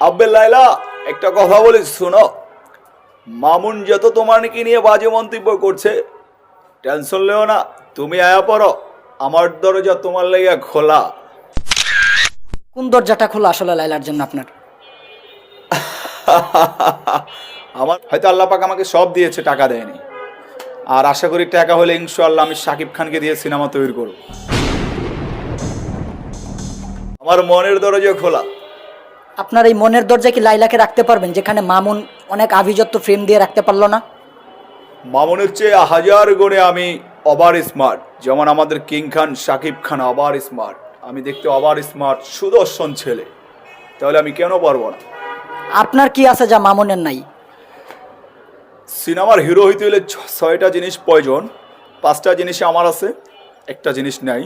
আব্বে লাইলা একটা কথা বলি শোনো। মামুন যত তোমার নাকি নিয়ে বাজে মন্তব্য করছে টেনশন লেও না তুমি আয়া পড়ো আমার দরজা তোমার লেগে খোলা। কোন দরজাটা খোলা আসলে লাইলার জন্য আপনার? আমার হয়তো আল্লাহ পাক আমাকে সব দিয়েছে টাকা দেয়নি। আর আশা করি টাকা হলে ইনশাআল্লাহ আমি শাকিব খানকে দিয়ে সিনেমা তৈরি করব। আমার মনের দরজা খোলা। আপনার এই মনের দরজা কি লাইলাকে রাখতে পারবেন যেখানে মামুন অনেক আভিজাত্য ফ্রেম দিয়ে রাখতে পারল না? মামুনের চেয়ে হাজার গুণে আমি অবার স্মার্ট যেমন আমাদের king Khan Shakib Khan over smart আমি দেখতে অবার স্মার্ট সুদর্শন ছেলে। তাহলে আমি কেন পারব না? আপনার কি আছে যা মামুনের নাই? সিনেমার হিরো হইতে হলে ছয়টা জিনিস প্রয়োজন। পাঁচটা জিনিস আমার আছে একটা জিনিস নাই।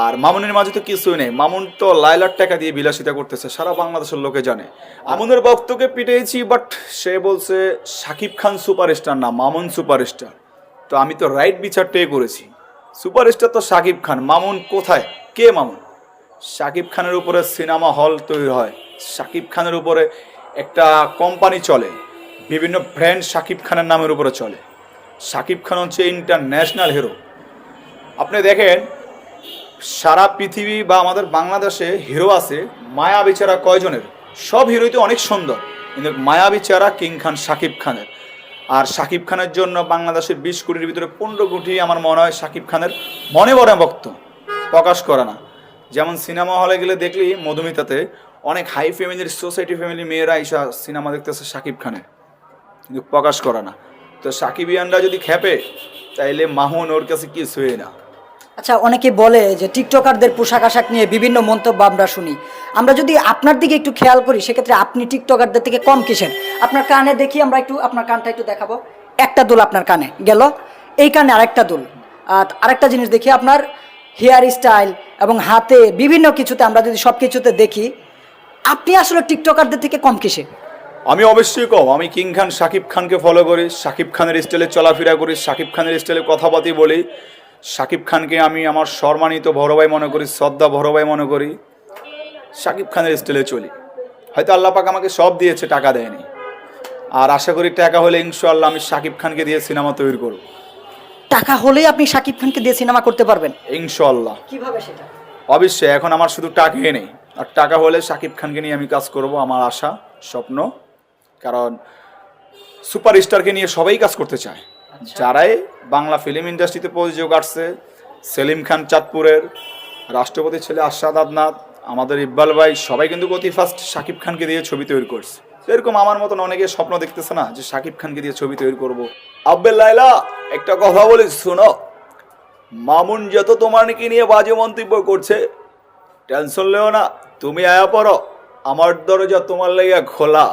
আর মামুনের মাঝে তো কিছুই নেই। মামুন তো লাইলার টাকা দিয়ে বিলাসিতা করতেছে, সারা বাংলাদেশের লোকে জানে। মামুনের বক্তকে পিটিয়েছি বাট সে বলছে শাকিব খান সুপারস্টার না, মামুন সুপারস্টার। তো আমি তো রাইট বিচারটাই করেছি। সুপারস্টার তো শাকিব খান, মামুন কোথায়? কে মামুন? শাকিব খানের উপরে সিনেমা হল তৈরি হয় শাকিব খানের উপরে একটা কোম্পানি চলে, বিভিন্ন ব্র্যান্ড শাকিব খানের নামের উপরে চলে। শাকিব খান হচ্ছে ইন্টারন্যাশনাল হিরো আপনি দেখেন সারা পৃথিবী বা আমাদের বাংলাদেশে হিরো আছে, মায়া বিচারা কয়জনের? সব হিরোই তো অনেক সুন্দর, কিন্তু মায়া বিচারা কিং খান শাকিব খানের। আর শাকিব খানের জন্য বাংলাদেশের বিশ কোটির ভিতরে পনেরো কোটি আমার মনে হয় শাকিব খানের মনে বড় ভক্ত, প্রকাশ করে না। যেমন সিনেমা হলে গেলে দেখলি মধুমিতাতে অনেক হাই ফ্যামিলির সোসাইটি ফ্যামিলির মেয়েরা এসা সিনেমা দেখতেছে শাকিব খানের, কিন্তু প্রকাশ করে না। তো সাকিবিয়ানরা যদি খেপে, তাইলে মাহুন ওর কাছে কি শুয়ে না। আচ্ছা অনেকে বলে যে টিকটকারদের পোশাক আশাক নিয়ে বিভিন্ন মন্তব্য আমরা শুনি। আমরা যদি আপনার দিকে একটু খেয়াল করি, সেক্ষেত্রে আপনি টিকটকারদের থেকে কম কিসেন আপনার কানে দেখি আমরা একটু, আপনার কানটা একটু দেখাবো। একটা দুল আপনার কানে গেল। এই কানে আরেকটা দুল। আর আরেকটা জিনিস দেখি, আপনার হেয়ার স্টাইল এবং হাতে বিভিন্ন কিছুতে আমরা যদি সব কিছুতে দেখি, আপনি আসলে টিকটকারদের থেকে কম কিসে আমি অবশ্যই কম। আমি কিং খান শাকিব খানকে ফলো করি শাকিব খানের স্টাইলে চলাফেরা করি শাকিব খানের স্টাইলে কথাবার্তি বলি। শাকিব খানকে আমি আমার সম্মানিত বড় ভাই মনে করি শ্রদ্ধা বড় ভাই মনে করি শাকিব খানের স্টাইলে চলি। হয়তো আল্লাহ পাক আমাকে সব দিয়েছে টাকা দেয়নি। আর আশা করি টাকা হলে ইনশাআল্লাহ আমি শাকিব খানকে দিয়ে সিনেমা তৈরি করব। টাকা হলেই আপনি শাকিব খানকে দিয়ে সিনেমা করতে পারবেন। ইনশাআল্লাহ। কীভাবে সেটা? অবশ্যই এখন আমার শুধু টাকাই নেই। আর টাকা হলে শাকিব খানকে নিয়ে আমি কাজ করব আমার আশা স্বপ্ন। কারণ সুপারস্টারকে নিয়ে সবাই কাজ করতে চায়। যারাই বাংলা ফিল্ম ইন্ডাস্ট্রিতে প্রযোজক আসছে, সেলিম খান চাঁদপুরের রাষ্ট্রপতি ছেলে আশাদ আদনাথ আমাদের ইকবাল ভাই, সবাই কিন্তু অতি ফার্স্ট শাকিব খানকে দিয়ে ছবি তৈরি করছে। এরকম আমার মতন অনেকে স্বপ্ন দেখতেছে না যে শাকিব খানকে দিয়ে ছবি তৈরি করব। আব্বে লাইলা একটা কথা বলি, শোনো। মামুন যত তোমার নাকি নিয়ে বাজে মন্তব্য করছে টেনশন লেও না। তুমি আয়া পড়ো। আমার দরজা তোমার লেগে খোলা।